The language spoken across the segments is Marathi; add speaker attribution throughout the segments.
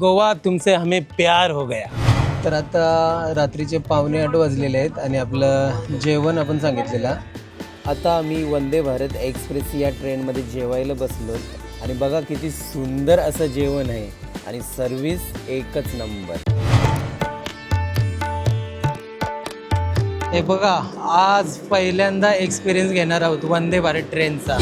Speaker 1: गोवा तुमसे हमें प्यार हो गया. तर आता रात्रीचे पावणे आठ वाजलेले आहेत आणि आपलं जेवण आपण सांगितलेलं. आता आम्ही वंदे भारत एक्सप्रेस या ट्रेनमध्ये जेवायला बसलो आणि बघा किती सुंदर असं जेवण आहे आणि सर्विस एकच नंबर. हे बघा आज पहिल्यांदा एक्सपिरियन्स घेणार आहोत वंदे भारत ट्रेनचा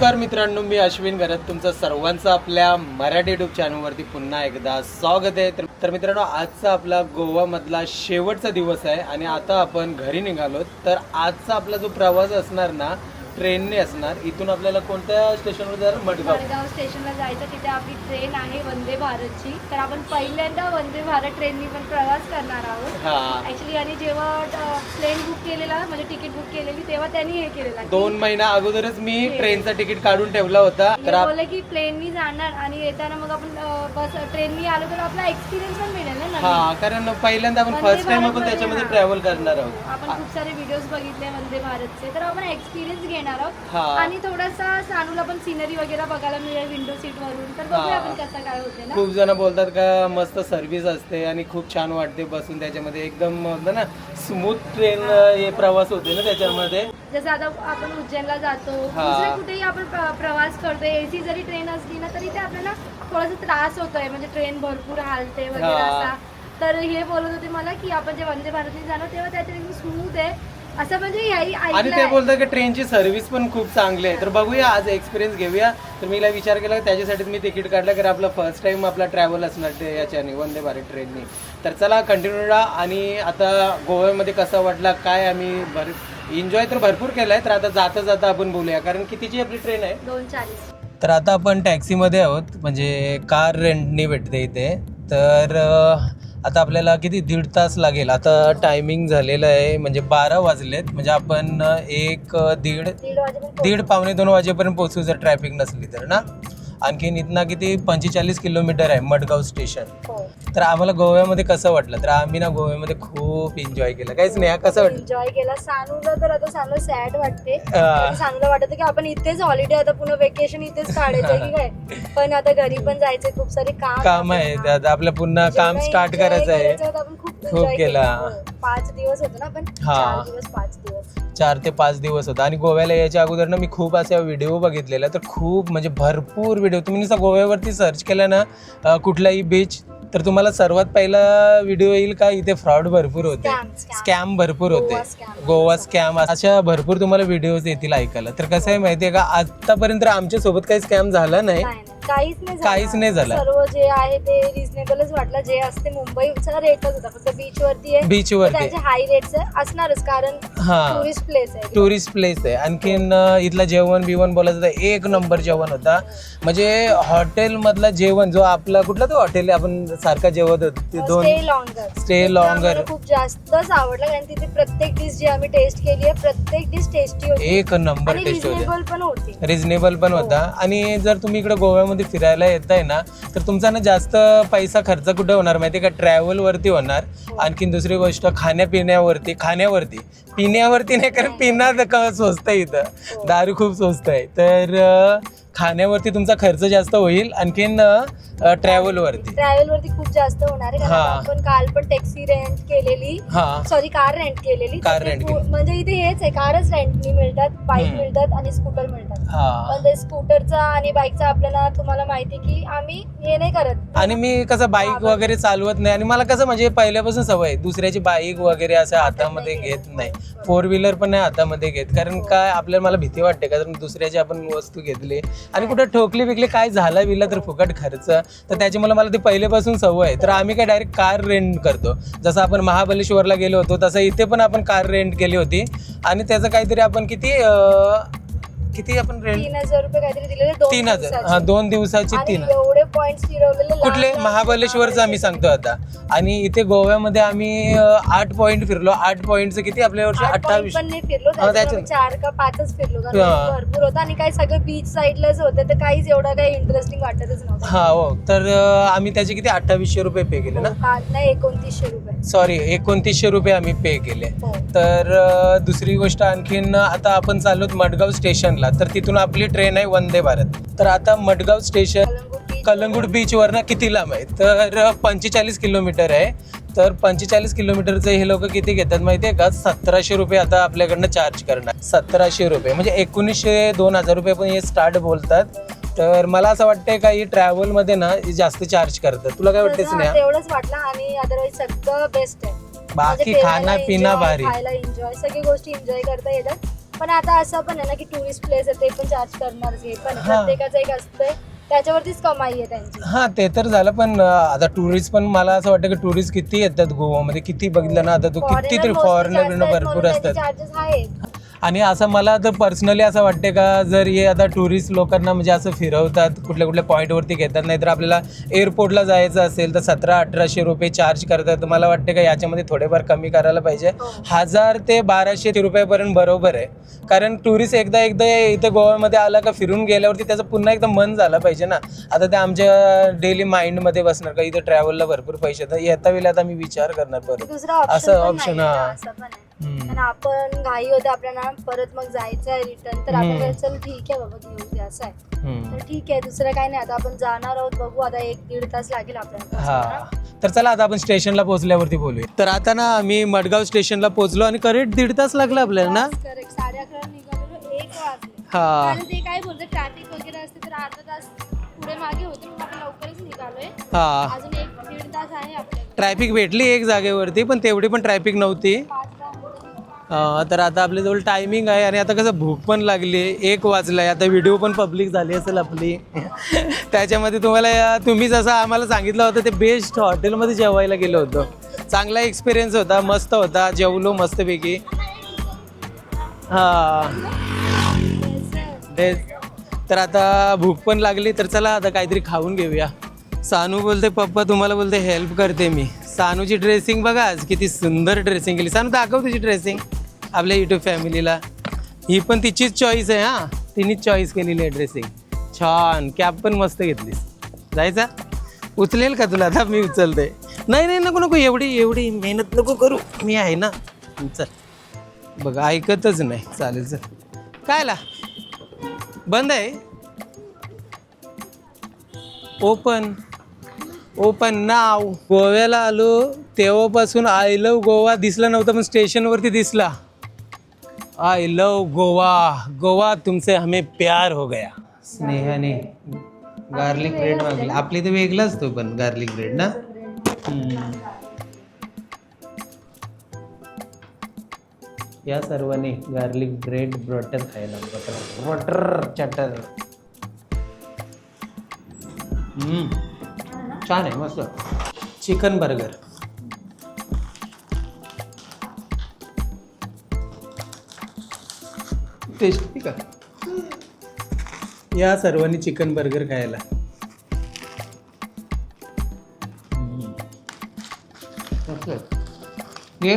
Speaker 1: नमस्कार मित्रांनो मी अश्विन घरात तुमचं सर्वांचं आपल्या मराठी युट्यूब चॅनलवरती पुन्हा एकदा स्वागत आहे. तर- तर मित्रांनो आजचा आपला गोवामधला शेवटचा दिवस आहे आणि आता आपण घरी निघालो तर आजचा आपला जो प्रवास असणार ना ट्रेनने असणार. इथून आपल्याला कोणत्या स्टेशनवर जाणार मडगाव?
Speaker 2: मडगाव स्टेशनला जायचं तिथे आपली ट्रेन आहे वंदे भारतची. तर आपण पहिल्यांदा वंदे भारत ट्रेननी पण प्रवास करणार आहोत.
Speaker 1: हा.
Speaker 2: ऍक्च्युली आणि जेव्हा प्लेन बुक केलेला म्हणजे तिकीट बुक केलेली तेव्हा त्यांनी हे केलेलं.
Speaker 1: दोन महिना अगोदरच मी ट्रेनचा तिकीट काढून ठेवला होता. तर आप-
Speaker 2: बोलले की प्लेननी जाणार आणि येताना मग आपण अं, बस ट्रेननी आलो तर आपला एक्सपिरियन्स पण मिळेल ना नवीन.
Speaker 1: हा कारण पहिल्यांदा आपण
Speaker 2: वंदे
Speaker 1: फर्स्ट टाइम आपण
Speaker 2: भारतमध्ये
Speaker 1: त्याच्यामध्ये
Speaker 2: हा.
Speaker 1: ट्रॅव्हल करणार आहोत.
Speaker 2: आपण खूप सारे व्हिडिओज बघितले वंदे भारतचे. तर आपण एक्सपिरियन्स घेणार आहोत.
Speaker 1: हा.
Speaker 2: आणि थोडासा सानूला पण सीनरी वगैरे बघायला मिळेल विंडो सीट वरून. तर बघूया आपण कसं काय होते ना.
Speaker 1: खूप जण बोलतात का मस्त सर्व्हिस असते आणि खूप छान वाटते बसून त्याच्यामध्ये. एकदम ना स्मूथ ट्रेन हे. प्रवास होते ना त्याच्यामध्ये.
Speaker 2: जसं आता आपण उज्जैनला जातो कुठेही आपण प्र- प्रवास करतो एसी जरी ट्रेन असली ना तरी ते आपल्याला थोडासा त्रास होतोय. म्हणजे ट्रेन भरपूर हालते वगैरे. असा. तर हे बोलत होते मला की आपण जे वंदे भारतने जाणार तेव्हा एकदम स्मूथ आहे. असं म्हणजे
Speaker 1: आणि ते. बोलतात की ट्रेनची सर्व्हिस पण खूप चांगली आहे. तर बघूया आज एक्सपिरियन्स घेऊया. तर मी विचार केला की त्याच्यासाठीच मी तिकीट काढलं कारण आपला फर्स्ट टाइम आपला ट्रॅव्हल असणार ते याच्याने वंदे भारत ट्रेननी तर चला कंटिन्यू राहा आणि आता गोव्यामध्ये कसा वाटला काय आम्ही भर एन्जॉय तर भरपूर केलाय तर आता जाता जाता आपण बोलूया. कारण कितीची आपली ट्रेन आहे?
Speaker 2: दोन चाळीस
Speaker 1: तर आता आपण टॅक्सीमध्ये आहोत. म्हणजे कार रेंटनी भेटते इथे. तर आता आपल्याला किती दीड तास लागेल. आता टायमिंग झालेलं आहे म्हणजे बारा वाजलेत. म्हणजे आपण एक दीड
Speaker 2: दीड
Speaker 1: पावणे दोन वाजेपर्यंत पोहोचू जर ट्रॅफिक नसली तर ना? आणखीन इथनं किती पंचेचाळीस किलोमीटर आहे मडगाव स्टेशन.
Speaker 2: हो.
Speaker 1: तर आम्हाला गोव्यामध्ये कसं वाटलं? तर आम्ही ना गोव्यामध्ये खूप एन्जॉय केलं. काहीच नाही हा कसं वाटलं?
Speaker 2: एन्जॉय केला. सानूला तर आता सानूला सॅड वाटते. सानूला वाटत की आपण इथेच हॉलिडे आता पुन्हा वेकेशन इथेच काढायचं की काय? पण आता घरी पण जायचंय खूप सारे काम
Speaker 1: काम आहे आपलं पुन्हा काम स्टार्ट करायचं आहे.
Speaker 2: खूप
Speaker 1: केलं.
Speaker 2: हो. पाच दिवस होतो ना आपण?
Speaker 1: हा.
Speaker 2: दिवस पाच दिवस.
Speaker 1: चार ते पाच दिवस होता. आणि गोव्याला यायच्या अगोदर ना मी खूप अशा व्हिडिओ बघितलेल्या तर खूप म्हणजे भरपूर व्हिडिओ तुम्ही नुसतं गोव्यावरती सर्च केलं ना कुठलाही बीच तर तुम्हाला सर्वात पहिला व्हिडिओ येईल का? इथे फ्रॉड भरपूर होते. स्कॅम भरपूर होते.
Speaker 2: गोवा
Speaker 1: स्कॅम अशा भरपूर तुम्हाला व्हिडिओज येतील ऐकायला. तर कसं आहे माहितीये का? आतापर्यंत आमच्यासोबत काही स्कॅम झाला नाही.
Speaker 2: काहीच नाही झालं.
Speaker 1: काहीच नाही झालं.
Speaker 2: सर्व जे आहे ते रिझनेबलच वाटलं. जे असते मुंबईचा रेटच होता. फक्त बीच वरती आहे तर
Speaker 1: वरती.
Speaker 2: त्याचे हाय रेट्स असणारच. कारण
Speaker 1: हा.
Speaker 2: टुरिस्ट प्लेस आहे.
Speaker 1: टुरिस्ट प्लेस आहे. आणखीन अं, इथलं जेवण बिवण बोलायचं तर एक नंबर जेवण होता. म्हणजे हॉटेल मधलं जेवण जो आपला कुठला तो हॉटेल आपण सारखा जेवत होतो ते दोन
Speaker 2: स्टे लॉंगर
Speaker 1: Stay longer.
Speaker 2: खूप जास्तच आवडलं. कारण तिथे प्रत्येक डिश जी आम्ही टेस्ट केली आहे प्रत्येक डिश टेस्टी होती.
Speaker 1: एक नंबर
Speaker 2: आणि
Speaker 1: टेस्ट होते.
Speaker 2: रिझनेबल पण होती.
Speaker 1: रिझनेबल पण होता. आणि जर तुम्ही इकडे गोव्यामध्ये फिरायला येत आहे ना तर तुमचा ना जास्त पैसा खर्च कुठे होणार माहिती का? ट्रॅव्हलवरती होणार. आणखीन दुसरी गोष्ट खाण्यापिण्यावरती खाण्यावरती. पिण्यावरती नाही कारण पिणार क- स्वस्त आहे इथं. दारू खूप स्वस्त आहे. तर खाण्यावरती तुमचा खर्च जास्त होईल. आणखीन ट्रॅव्हल वरती.
Speaker 2: ट्रॅव्हल वरती खूप जास्त होणार आहे. कारण
Speaker 1: हा.
Speaker 2: आपण काल पण टॅक्सी रेंट केलेली.
Speaker 1: हा.
Speaker 2: सॉरी कार रेंट केलेली.
Speaker 1: कार rent केली.
Speaker 2: म्हणजे इथे हेच आहे. कारच रेंटनी मिळतात बाईक
Speaker 1: हम्म.
Speaker 2: मिळतात आणि स्कूटर मिळतात.
Speaker 1: हा.
Speaker 2: पण ते स्कूटरचा आणि बाईकचा आपल्याला तुम्हाला माहिती की आम्ही हे नाही करत.
Speaker 1: आणि मी कसं बाईक वगैरे चालवत नाही. आणि मला कसं म्हणजे पहिल्यापासून सवय आहे. दुसऱ्याची बाईक वगैरे असं हातामध्ये घेत नाही. फोर व्हीलर पण नाही हातामध्ये घेत. कारण काय आपल्याला मला भीती वाटते. कारण दुसऱ्याची आपण वस्तू घेतली. आणि कुठं ठोकली बिकली काय झालं बिलं तर फुकट खर्च. तर त्याच्यामुळे मला ती पहिल्यापासून सवय आहे. तर आम्ही काय डायरेक्ट कार रेंट करतो. जसं आपण महाबलेश्वरला गेलो होतो तसं इथे पण आपण कार रेंट केली होती. आणि त्याचं काहीतरी आपण किती किती आपण रेंट
Speaker 2: तीन हजार रुपये काहीतरी दिलेले दोन
Speaker 1: तीन हजार.
Speaker 2: दिवसाचे.
Speaker 1: हा दोन दिवसाची
Speaker 2: आणि
Speaker 1: तीन.
Speaker 2: एवढे पॉइंट फिरवलेले लहान
Speaker 1: कुठले
Speaker 2: लहान
Speaker 1: महाबळेश्वरचं आम्ही सांगतो आता. आणि इथे गोव्यामध्ये आम्ही अं, आठ पॉईंट फिरलो. आठ पॉईंटचं किती आपल्या वर्षी?
Speaker 2: आठ point
Speaker 1: अठ्ठावीस.
Speaker 2: पण नाही फिरलो.
Speaker 1: हा,
Speaker 2: त्याच्यात आम्ही
Speaker 1: त्याच्यात-
Speaker 2: चार का पाचच फिरलो. कारण
Speaker 1: हा.
Speaker 2: भरपूर होतं आणि काही सगळं बीच साईडलाच होते तर काहीच एवढं काही इंटरेस्टिंग वाटतच नव्हतं.
Speaker 1: हा हो. तर अं, आम्ही त्याचे किती? अठ्ठावीसशे रुपये पे केले ना?
Speaker 2: हा, नाही एकोणतीसशे रुपये.
Speaker 1: सॉरी एकोणतीसशे रुपये आम्ही पे केले.
Speaker 2: हो.
Speaker 1: तर अं, दुसरी गोष्ट आणखीन आता आपण चाललो मडगाव स्टेशनला तर तिथून आपली ट्रेन आहे वंदे भारत. तर आता मडगाव स्टेशन
Speaker 2: कलंगूट
Speaker 1: बीचवरनं किती लांब आहे? तर पंचेचाळीस किलोमीटर आहे. तर पंचेचाळीस किलोमीटरचे हे लोक किती घेतात माहिती आहे का? सतराशे रुपये आता आपल्याकडनं चार्ज करणार. सतराशे रुपये. म्हणजे एकोणीसशे दोन हजार रुपये पण हे स्टार्ट बोलतात. तर मला असं वाटतंय का ही ट्रॅव्हलमध्ये ना जास्त चार्ज करतात. तुला काय वाटतेच नाही
Speaker 2: तेवढंच वाटलं आणि अदरवाईज सगळं बेस्ट आहे.
Speaker 1: बाकी
Speaker 2: म्हणजे
Speaker 1: खाना पिना भारी.
Speaker 2: खायला एन्जॉय सगळी गोष्टी एन्जॉय करता येतात. पण आता असं पण आहे ना की टुरिस्ट प्लेस आहे ते पण चार्ज करणारच हे पण आहे.
Speaker 1: हा.
Speaker 2: प्रत्येकाचं एक असतंय त्याच्यावरतीच कमाई आहे त्यांची
Speaker 1: हा ते तर झालं पण अं, आता टुरिस्ट पण मला असं वाटतं की टुरिस्ट किती येतात गोवामध्ये किती बघितलं ना आता तू कितीतरी फॉरेनर भरपूर असतात
Speaker 2: चार्जेस आहेत
Speaker 1: आणि असं मला तर पर्सनली असं वाटते का जर हे आता टुरिस्ट लोकांना म्हणजे असं फिरवतात कुठल्या कुठल्या पॉईंटवरती घेतात नाहीतर आपल्याला एअरपोर्टला जायचं असेल तर सतरा अठराशे रुपये चार्ज करतात. तर मला वाटते का याच्यामध्ये थोडेफार कमी करायला पाहिजे?
Speaker 2: हो.
Speaker 1: हजार ते बाराशे रुपयापर्यंत बरोबर आहे. कारण टुरिस्ट एकदा एकदा इथं गोव्यामध्ये आला का फिरून गेल्यावरती त्याचं पुन्हा एकदा मन झालं पाहिजे ना. आता ते आमच्या डेली माइंडमध्ये बसणार का इथं ट्रॅव्हलला भरपूर पैसे तर येता वेळेला आता मी विचार करणार परत.
Speaker 2: दुसरा
Speaker 1: असं
Speaker 2: ऑप्शन
Speaker 1: हा.
Speaker 2: आणि आपण घाई होते आपल्याला परत मग जायचं आहे रिटर्न तर. आपण काय, चल ठीक आहे बाबा घेऊ दे असं आहे.
Speaker 1: हम्म.
Speaker 2: तर ठीक आहे दुसरं काही नाही. आता आपण जाणार आहोत बघू आता एक दीड तास लागेल आपल्याला
Speaker 1: हा. तर चला आता आपण स्टेशनला पोहोचल्यावरती बोलूया. तर आता ना आम्ही मडगाव स्टेशनला पोहोचलो आणि करेक्ट दीड तास लागला आपल्याला ना?
Speaker 2: करेक्ट साडे अकरा निघालेलो एक वाजले.
Speaker 1: हा.
Speaker 2: कारण ते काय बोलते ट्रॅफिक वगैरे असते तर अर्धा तास पुढे मागे होते मग आपण लवकरच निघालोय.
Speaker 1: हा.
Speaker 2: अजून एक दीड तास आहे आपल्याकडे.
Speaker 1: ट्रॅफिक भेटली एक जागेवरती पण तेवढी पण ट्रॅफिक नव्हती.
Speaker 2: पाच
Speaker 1: तर आता आपल्याजवळ टायमिंग आहे आणि आता कसं भूक पण लागली एक वाजलाय. आता व्हिडिओ पण पब्लिक झाली असेल आपली. त्याच्यामध्ये तुम्हाला तुम्ही जसं आम्हाला सांगितलं होतं ते बेस्ट हॉटेलमध्ये जेवायला गेलो होतो. चांगला एक्सपिरियन्स होता मस्त होता. जेवलो मस्तपैकी. हां. ते तर आता भूक पण लागली तर चला आता काहीतरी खाऊन घेऊया. सानू बोलते पप्पा तुम्हाला बोलते हेल्प करते मी. सानूची ड्रेसिंग बघा आज किती सुंदर ड्रेसिंग केली. सानू दाखव तुझी ड्रेसिंग आपल्या युट्यूब फॅमिलीला ही पण तिचीच चॉईस आहे हां. तिनेच चॉईस केलेली आहे ड्रेसिंग छान. कॅप पण मस्त घेतलीस. जायचा? उचलेल का तुला? आता मी उचलते. नाही नाही नको नको. एवढी एवढी मेहनत नको करू. मी आहे ना. चल. बघा ऐकतच नाही. चालेल चल. कायला बंद आहे? ओपन ओपन नाव गोव्याला आलो. तेव्हापासून आय लव गोवा. दिसला नव्हता पण स्टेशनवरती दिसला. आय लव गोवा गोवा तुमसे हमें प्यार हो गया. स्नेहाने गार्लिक ब्रेड मागला. आपली तर वेगळाच तो पण गार्लिक ब्रेड ना? हम्म. या सर्वांनी गार्लिक ब्रेड बटर खायला बटर बटर चटर हम्म. छान आहे मस्त. चिकन बर्गर टेस्टी का या सर्वांनी चिकन बर्गर खायला. आहे. घे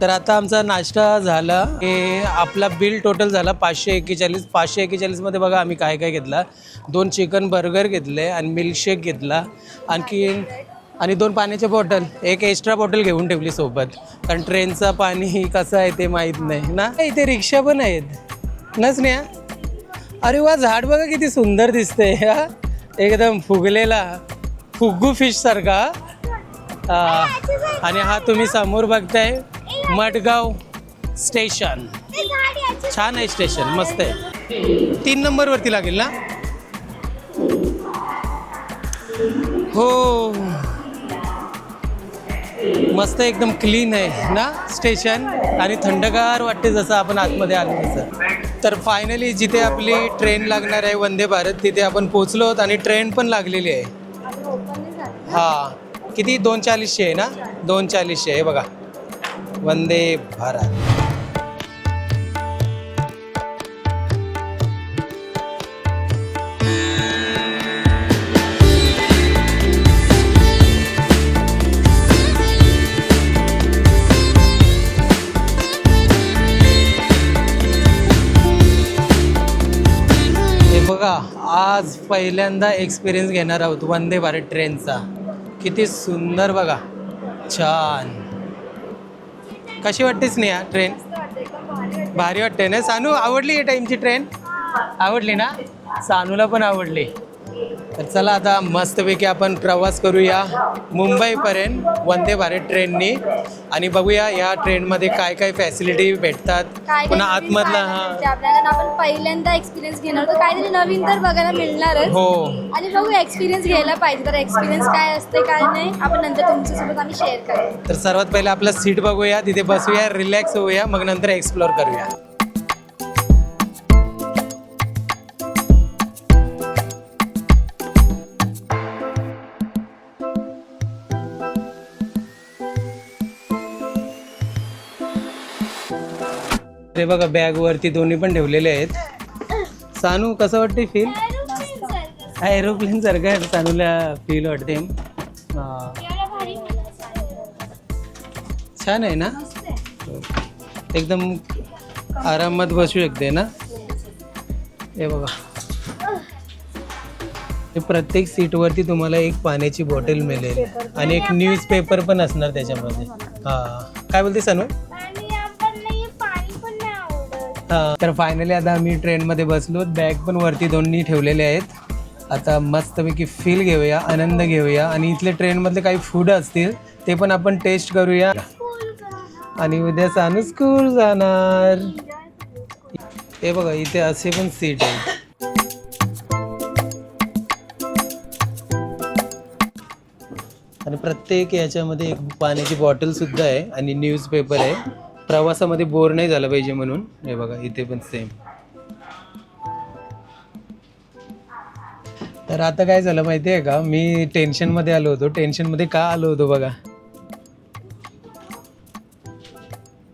Speaker 1: तर आता आमचा नाश्ता झाला. हे आपला बिल टोटल झाला पाचशे एक्केचाळीस पाचशे एक्केचाळीसमध्ये बघा आम्ही काय काय घेतला. दोन चिकन बर्गर घेतले आणि मिल्कशेक घेतला. आणखी आणि दोन पाण्याचे बॉटल एक एक्स्ट्रा बॉटल घेऊन ठेवली सोबत. कारण ट्रेनचं पाणी कसं आहे ते माहीत नाही ना? इथे रिक्षा पण आहेत. नच नाही अरे वा झाड बघा किती सुंदर दिसते एकदम फुगलेला फुग्गू फिश सारखा आणि हा तुम्ही समोर बघताय मडगाव स्टेशन छान आहे स्टेशन मस्त आहे. तीन नंबरवरती लागेल ना? हो. मस्त एकदम क्लीन आहे ना स्टेशन आणि थंडगार वाटते जसं आपण आतमध्ये आलो तसं. तर फायनली जिथे आपली ट्रेन लागणार आहे वंदे भारत तिथे आपण पोचलो आहोत आणि ट्रेन पण लागलेली आहे.
Speaker 2: हां
Speaker 1: हा. किती? दोन चाळीसशे आहे ना? दोन चाळीसशे आहे बघा. वंदे भारत. आज पहिल्यांदा एक्सपिरियन्स घेणार आहोत वंदे भारत ट्रेनचा किती सुंदर बघा. छान. कशी वाटते स्नेहा ट्रेन भारी वाटते ना? सानू आवडली या टाईमची ट्रेन आवडली ना? सानूला पण आवडली. तर चला आता मस्तपैकी आपण प्रवास करूया मुंबईपर्यंत. वंदे भारत ट्रेननी आणि बघूया या ट्रेनमध्ये काय काय फॅसिलिटी भेटतात.
Speaker 2: काय
Speaker 1: पुन्हा
Speaker 2: काय नवीन
Speaker 1: आतमधला
Speaker 2: पाहायला
Speaker 1: हा.
Speaker 2: आपल्याला आणि आपण पहिल्यांदा एक्सपिरियन्स घेणार तर काहीतरी नवीन तर बघायला मिळणारच.
Speaker 1: हो.
Speaker 2: आणि बघू एक्सपिरियन्स घ्यायला पाहिजे. तर एक्सपिरियन्स काय असते काय नाही आपण नंतर तुमच्यासोबत आम्ही शेअर करू.
Speaker 1: तर सर्वात पहिले आपलं सीट बघूया. तिथे बसूया रिलॅक्स होऊया. मग नंतर एक्सप्लोर करूया. ते बघा बॅग वरती दोन्ही पण ठेवलेले आहेत. सानू कसं वाटते फील एरोप्लेन सारखं आहे सानूला फील वाटते छान आहे ना? एकदम आरामात बसू शकते ना? हे बघा. प्रत्येक सीटवरती तुम्हाला एक पाण्याची बॉटल मिळेल. आणि एक न्यूज पेपर पण असणार त्याच्यामध्ये. हा. काय बोलते सानू? तर फायनली आता आम्ही ट्रेनमध्ये बसलो. बॅग पण वरती दोन्ही ठेवलेले आहेत. आता मस्तपैकी फील घेऊया आनंद घेऊया. आणि इथले ट्रेनमधले काही फूड असतील ते पण आपण टेस्ट करूया. आणि उद्या सानू स्कूल जाणार. हे बघा इथे असे पण सीट आहेत. आणि प्रत्येक याच्यामध्ये एक पाण्याची बॉटल सुद्धा आहे आणि न्यूजपेपर आहे. प्रवासामध्ये बोर नाही झाला पाहिजे म्हणून. हे बघा इथे पण सेम तर आता काय झालं माहिती आहे का? मी टेन्शनमध्ये आलो होतो. टेन्शनमध्ये का आलो होतो बघा?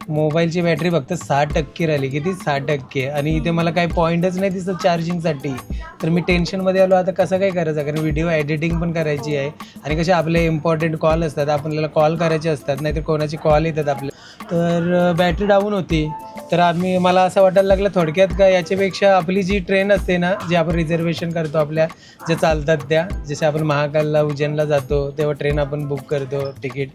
Speaker 1: मोबाईलची बॅटरी फक्त साठ टक्के राहिली. किती? साठ टक्के. आणि इथे मला काही पॉईंटच नाही दिसत चार्जिंगसाठी तर मी टेन्शनमध्ये आलो. आता कसं काय करायचं? कारण व्हिडिओ एडिटिंग पण करायची आहे. आणि कसे आपले इम्पॉर्टंट कॉल असतात. आपल्याला कॉल करायचे असतात. नाहीतर कोणाचे कॉल येतात आपले तर बॅटरी डाऊन होती. तर आम्ही मला असं वाटायला लागलं थोडक्यात का याच्यापेक्षा आपली जी ट्रेन असते ना जी आपण रिझर्वेशन करतो आपल्या ज्या चालतात त्या जसे आपण महाकालला उज्जैनला जातो तेव्हा ट्रेन आपण बुक करतो तिकीट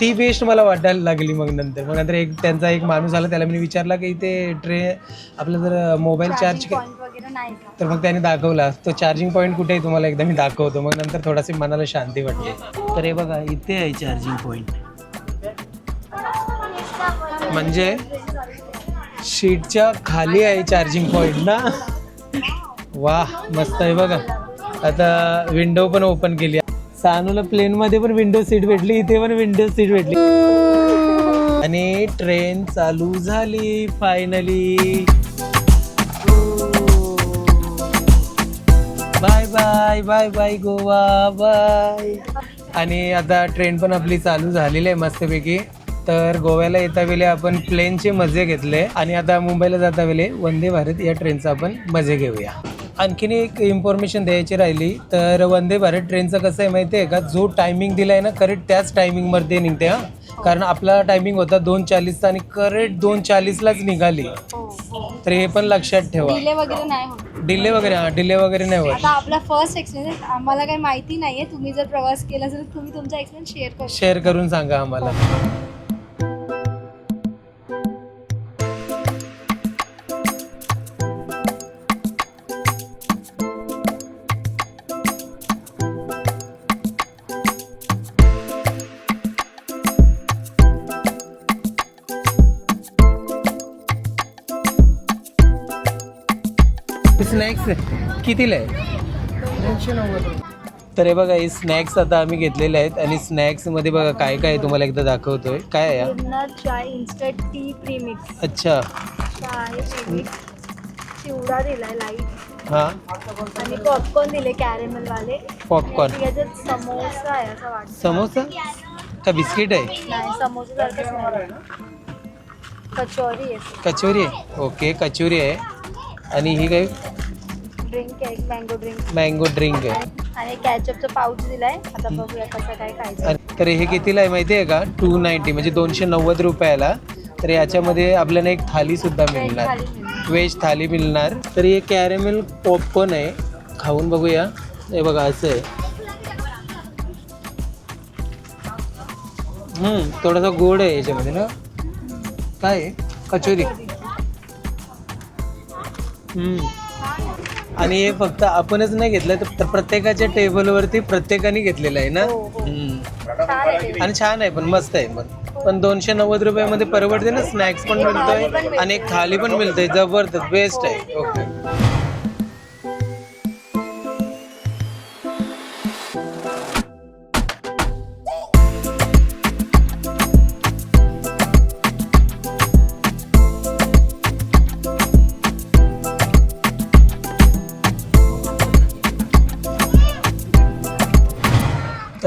Speaker 1: ती बेस्ट मला वाटायला लागली मग नंतर. मग नंतर एक त्यांचा एक माणूस आला त्याला मी विचारला की इथे ट्रेन आपलं जर मोबाईल चार्ज तर मग त्याने दाखवला. तो चार्जिंग पॉईंट कुठे तुम्हाला एकदा मी दाखवतो. मग नंतर थोडासे मनाला शांती वाटते. तर हे बघा इथे आहे चार्जिंग पॉईंट म्हणजे शीटच्या खाली आहे चार्जिंग पॉईंट ना? वा मस्त आहे बघा. आता विंडो पण ओपन केली. सानूला प्लेन मध्ये पण विंडो सीट भेटली इथे पण विंडो सीट भेटली. आणि ट्रेन चालू झाली finally bye bye bye bye Goa bye आणि आता ट्रेन पण आपली चालू झालेली आहे मस्तपैकी. तर गोव्याला येता वेळी आपण प्लेनचे मजे घेतले. आणि आता मुंबईला जाता वेळी वंदे भारत या ट्रेनचा आपण मजे घेऊया. आणखीन एक इन्फॉर्मेशन द्यायची राहिली. तर वंदे भारत ट्रेनचं कसं आहे माहिती आहे का? जो टायमिंग दिला आहे ना करेक्ट त्याच टायमिंगमध्ये निघते हा. कारण आपला टायमिंग होता दोन चाळीसचा आणि करेक्ट दोन चाळीसलाच निघाली. तर हे पण लक्षात ठेवा.
Speaker 2: डिले वगैरे नाही होत.
Speaker 1: डिले वगैरे हा डिले वगैरे नाही होत.
Speaker 2: आता आपला फर्स्ट एक्सपिरियन्स आम्हाला काही माहिती नाहीये. तुम्ही जर प्रवास केला असेल तर तुम्ही तुमचा एक्सपिरियन्स शेअर करू.
Speaker 1: शेअर करून सांगा आम्हाला. स्नॅक्स कितीला आहे तर हे बघा हे स्नॅक्स आता आम्ही घेतलेले आहेत आणि स्नॅक्समध्ये बघा काय काय तुम्हाला एकदा दाखवतोय. काय आहे?
Speaker 2: पूर्ण चाय इन्स्टंट टी प्रीमिक्स
Speaker 1: अच्छा.
Speaker 2: चिवडा दिलाय लाइट
Speaker 1: हा.
Speaker 2: आणि पॉपकॉर्न दिले कॅरेमल वाले.
Speaker 1: पॉपकॉर्न
Speaker 2: समोसा आहे असं वाटतं.
Speaker 1: समोसा? का बिस्किट आहे?
Speaker 2: समोसा कचोरी आहे.
Speaker 1: कचोरी आहे? ओके कचोरी आहे. आणि ही काही
Speaker 2: ड्रिंक आहे मँगो ड्रिंक
Speaker 1: मँगो ड्रिंक आहे.
Speaker 2: आणि कॅचअपचं पाऊच दिलाय. आता बघूया कसं काय खायचं.
Speaker 1: आणि- तर हे कितीला आहे माहिती आहे का? टू नाईन्टी म्हणजे दोनशे नव्वद रुपयाला. तर याच्यामध्ये आपल्याला एक थाली सुद्धा मिळणार. व्हेज थाली मिळणार. तर हे कॅरेमेल पॉपकॉर्न आहे. खाऊन बघूया. हे बघा असं आहे. हम्म थोडासा गोड आहे याच्यामध्ये ना? काय आहे? कचोरी. हम्म. आणि हे फक्त आपणच नाही घेतलं तर प्रत्येकाच्या टेबलवरती प्रत्येकाने घेतलेलं आहे ना?
Speaker 2: हो, हो.
Speaker 1: हम्म. आणि छान आहे पण मस्त आहे पण. पण दोनशे नव्वद रुपयामध्ये परवडते ना? स्नॅक्स पण मिळतोय आणि एक थाली पण मिळतोय. जबरदस्त बेस्ट आहे. ओके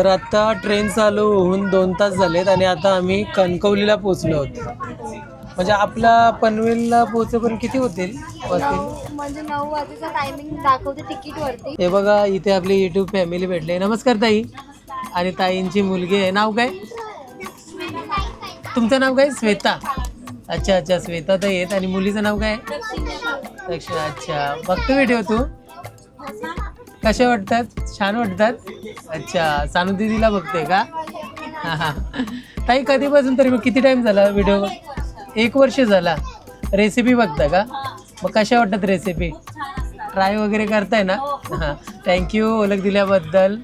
Speaker 1: आता ट्रेन चालू होऊन दोन तास झालेत आणि आता आम्ही कणकवलीला पोहोचलो आहोत. म्हणजे आपला पनवेलला पोहोचेपर्यंत किती होतील?
Speaker 2: नऊ- म्हणजे नऊ वाजेचा टायमिंग दाखवते तिकीट वरती
Speaker 1: हे बघा इथे आपली युट्यूब फॅमिली भेटले नमस्कार ताई. आणि ताईंची मुलगी आहे. नाव काय? तुमचं नाव काय? श्वेता. अच्छा अच्छा श्वेता ताई आहेत. आणि मुलीचं नाव काय? दक्षिणा. अच्छा. बघतो व्हिडिओ तू. कशा वाटतात? छान वाटतात? अच्छा सानू दीदीला बघते का? हां हां ताई कधीपासून तरी मग किती टाईम झाला व्हिडिओ एक वर्ष झाला. रेसिपी बघता का? मग कशा वाटतात रेसिपी ट्राय वगैरे करताय ना? हां थँक्यू ओळख दिल्याबद्दल.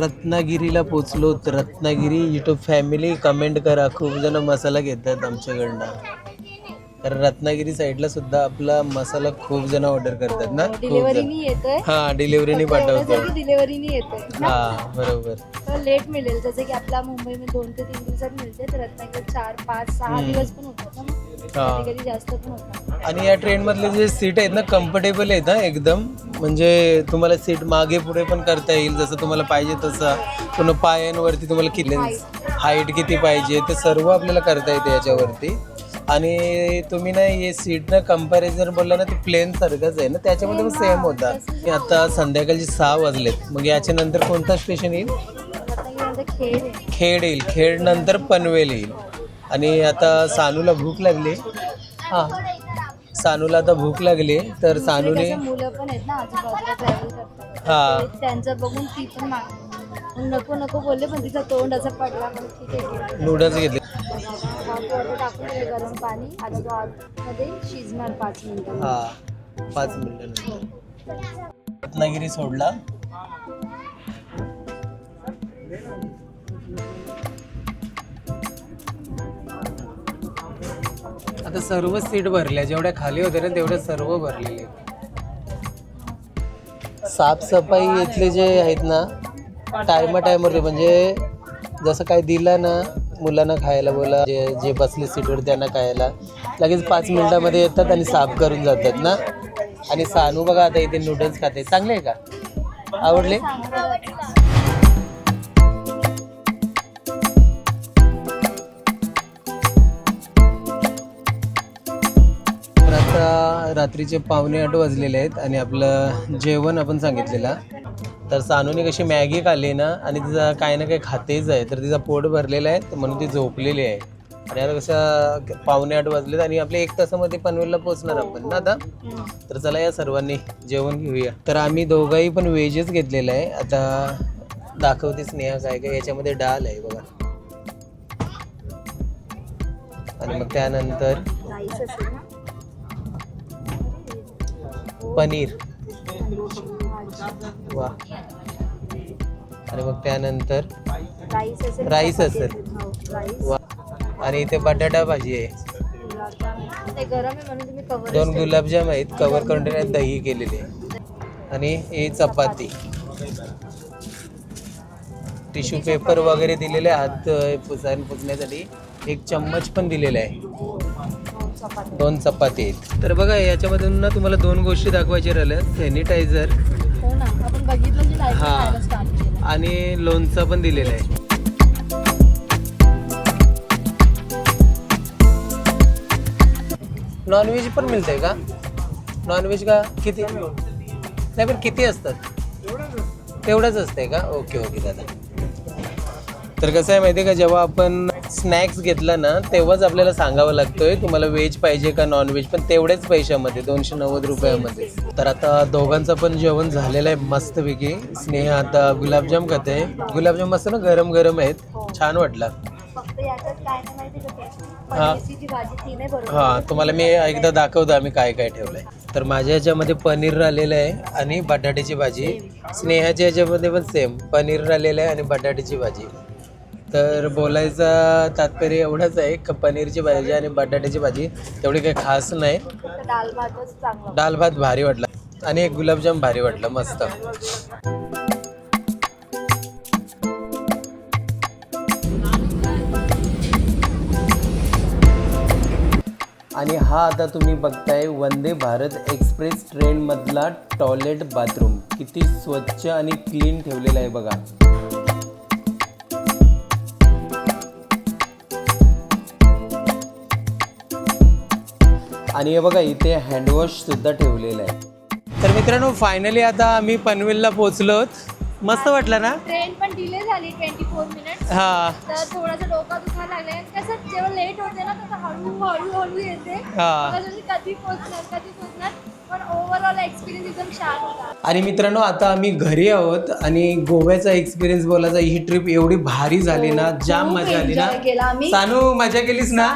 Speaker 1: रत्नागिरीला पोचलो तर रत्नागिरी युट्यूब फॅमिली कमेंट करा. खूप जण मसाला घेतात आमच्याकडनं. तर रत्नागिरी साईडला सुद्धा आपला मसाला खूप जण ऑर्डर करतात ना? खूप जण.
Speaker 2: डिलिव्हरीनी येतोय.
Speaker 1: हा डिलिव्हरीने पाठवतो
Speaker 2: डिलिव्हरीनी येतोय
Speaker 1: हा बरोबर.
Speaker 2: तर लेट मिळेल. जसं की आपला मुंबईमध्ये दोन ते तीन दिवसात मिळते तर रत्नागिरी चार पाच सहा
Speaker 1: हम्म.
Speaker 2: दिवस पण होतात ना मग.
Speaker 1: हा.
Speaker 2: कधी कधी जास्त पण होतात.
Speaker 1: आणि या ट्रेन मधले जे सीट आहेत ना कम्फर्टेबल आहेत ना एकदम. म्हणजे तुम्हाला सीट मागे पुढे पण करता येईल जसं तुम्हाला पाहिजे तसं. पुन्हा पायांवरती तुम्हाला किती हाईट किती पाहिजे ते सर्व आपल्याला करता येते याच्यावरती. आणि तुम्ही ना हे सीट ना कंपॅरिझन बोलला ना ते प्लेन सारखंच आहे ना. त्याच्यामध्ये पण सेम होता की आता संध्याकाळचे सहा वाजलेत. मग याच्या नंतर कोणता स्टेशन येईल? खेड येईल. खेड नंतर पनवेल येईल. आणि आता सानूला भूक लागली. हां. सानूला आता भूक लागली. तर सानूने हा.
Speaker 2: त्यांचं बघून ती पण नको नको बोलले पण तिचा तोंड असं पडला
Speaker 1: नूडल्स घेतले.
Speaker 2: वॉटर टाकून गरम पाणी आता तो आतमध्ये शिजणार पाच मिनिटं.
Speaker 1: हा पाच मिनिट रत्नागिरी सोडला. आता सर्व सीट भरल्या जेवढ्या खाली होत्या ना तेवढ्या सर्व भरलेले साफसफाई इथले जे आहेत ना टायमा टायमवरती म्हणजे जसं काय दिलं ना मुलांना खायला बोला जे जे बसले सीटवर त्यांना खायला. लगेच पाच मिनिटामध्ये येतात आणि साफ करून जातात ना? आणि सानू बघा आता इथे नूडल्स खाते. चांगले आहे का? आवडले? तर आता रात्रीचे पावणे आठ वाजलेले आहेत आणि आपलं जेवण आपण सांगितलेलं. तर सानूने कशी मॅगी खाल्ली ना आणि तिचा काही ना काही खातेच आहे. तर तिचा पोट भरलेला आहे तर म्हणून ती झोपलेली आहे. आणि आता कसं पावणे आठ वाजलेत आणि आपल्या एक तासामध्ये पनवेलला पोहोचणार आपण ना आता? तर चला या सर्वांनी जेवण घेऊया. तर आम्ही दोघंही पण व्हेजच घेतलेलं आहे. आता दाखवते स्नेहा काय काय याच्यामध्ये डाल आहे बघा. आणि मग त्यानंतर पनीर. वा. आणि मग त्यानंतर
Speaker 2: राईस असेल
Speaker 1: राईस
Speaker 2: चपाती
Speaker 1: असेल.
Speaker 2: हो, राईस.
Speaker 1: वा. आणि इथे बटाटा भाजी आहे.
Speaker 2: गुलाबजाम. ते गरम आहे म्हणून तुम्ही कवर
Speaker 1: दोन गुलाबजाम आहेत कवर करून ठेवण्यात दही केलेली आहे. आणि ही चपाती. टिश्यू पेपर वगैरे दिलेले आहे हात पुसायला पुसण्यासाठी. एक चम्मच पण दिलेला आहे.
Speaker 2: चपाती.
Speaker 1: दोन चपाती आहेत. तर बघा याच्यामधून ना तुम्हाला दोन गोष्टी दाखवायच्या राहिल्या सॅनिटायझर
Speaker 2: बघितलं की लाइट
Speaker 1: हा.
Speaker 2: खायला स्टार्ट केलं.
Speaker 1: आणि लोणचं पण दिलेलं आहे. नॉनव्हेज पण मिळतंय का? नॉनव्हेज का? किती? नाही पण किती असतात? तेवढंच असतंय का? ओके ओके दादा. तर कसं आहे माहिती आहे का जेव्हा आपण स्नॅक्स घेतला ना तेव्हाच आपल्याला सांगावं लागतोय तुम्हाला व्हेज पाहिजे का नॉन व्हेज पण तेवढ्याच पैशामध्ये दोनशे नव्वद रुपयामध्ये. तर आता दोघांचं पण जेवण झालेलं आहे मस्तपैकी. स्नेहा आता गुलाबजाम खाते. गुलाबजाम मस्त ना गरम गरम आहेत. छान वाटलं. हा. हां तुम्हाला मी एकदा दाखवतो आम्ही काय काय ठेवलंय. तर माझ्या ह्याच्यामध्ये पनीर राहिलेलं आहे आणि बटाट्याची भाजी. स्नेहाच्या ह्याच्यामध्ये पण सेम पनीर राहिलेलं आहे आणि बटाट्याची भाजी. तर बोलायचं तात्पर्य एवढंच आहे का पनीरची भाजी आणि बटाट्याची भाजी तेवढी काही खास नाही.
Speaker 2: दाल भातच चांगला.
Speaker 1: डाल भात भारी वाटला आणि एक गुलाबजाम भारी वाटलं मस्त. आणि हा आता तुम्ही बघताय वंदे भारत एक्सप्रेस ट्रेन मधला टॉयलेट बाथरूम. किती स्वच्छ आणि क्लीन ठेवलेला आहे बघा. आणि हे बघा इथे हँडवॉश सुद्धा ठेवलेलं आहे. तर मित्रांनो फायनली आता आम्ही पनवेलला पोहोचलोत मस्त वाटलं ना?
Speaker 2: ट्रेन पण डिले झाली ट्वेंटी फोर मिनिट
Speaker 1: हा.
Speaker 2: तर थोडंसं डोकं दुखायला लागलंय. कसं जेव्हा लेट होते ना तसं हळू हळू हळू येते
Speaker 1: हा.
Speaker 2: कधी पोचणार कधी पोचणार पण ओव्हरऑल एक्सपिरियन्स एकदम छान होता
Speaker 1: आणि मित्रांनो आता आम्ही घरी आहोत आणि गोव्याचा एक्सपिरियन्स बोलायचा ही ट्रिप एवढी भारी झाली ना जाम
Speaker 2: खूप
Speaker 1: मजा आली ना
Speaker 2: enjoy केला आम्ही.
Speaker 1: सानू मजा केलीस ना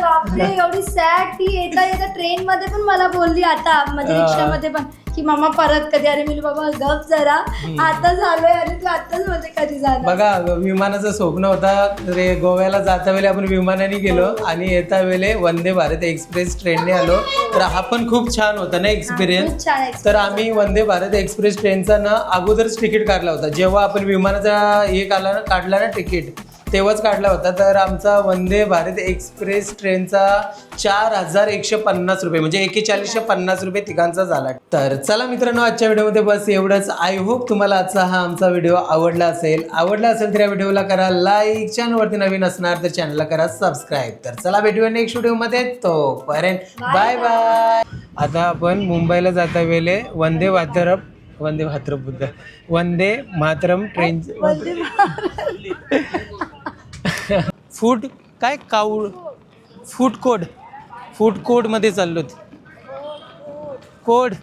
Speaker 2: बापरे एवढी सॅड ती येता येता ट्रेन मध्ये पण मला बोलली आता म्हणजे
Speaker 1: हा.
Speaker 2: रिक्षामध्ये पण की मामा परत कधी? अरे मी बाबा गप जरा. आता झालोय आणि तू आताच म्हणजे कधी जाणार?
Speaker 1: बघा विमानाचं स्वप्न होता. रे गोव्याला जाता वेळी आपण विमानाने गेलो आणि येता वेळे वंदे भारत एक्सप्रेस ट्रेनने आलो. तर हा पण खूप छान होता ना
Speaker 2: खूप
Speaker 1: एक्सपिरियन्स
Speaker 2: छान experience
Speaker 1: तर आम्ही वंदे भारत एक्सप्रेस ट्रेनचा ना अगोदरच तिकीट काढला होता. जेव्हा आपण विमानाचा हे काढला ना काढला ना तिकीट तेव्हाच काढला होता. तर आमचा वंदे भारत एक्सप्रेस ट्रेनचा चार हजार एकशे पन्नास रुपये म्हणजे एकेचाळीसशे पन्नास रुपये तिघांचा झाला. तर चला मित्रांनो आजच्या व्हिडिओमध्ये बस एवढंच. आय होप तुम्हाला आजचा हा आमचा व्हिडिओ आवडला असेल. आवडला असेल तर या व्हिडिओला करा लाईक चॅनलवरती नवीन असणार तर चॅनलला करा सबस्क्राईब तर चला भेटूया नेक्स्ट व्हिडिओमध्ये. तोपर्यंत बाय बाय आता आपण मुंबईला जाता वेळे वंदे मातरम. वंदे मातरम बुद्ध वंदे मातरम ट्रेन फूड काय काऊळ फूड कोड फूड कोडमध्ये चाललो कोड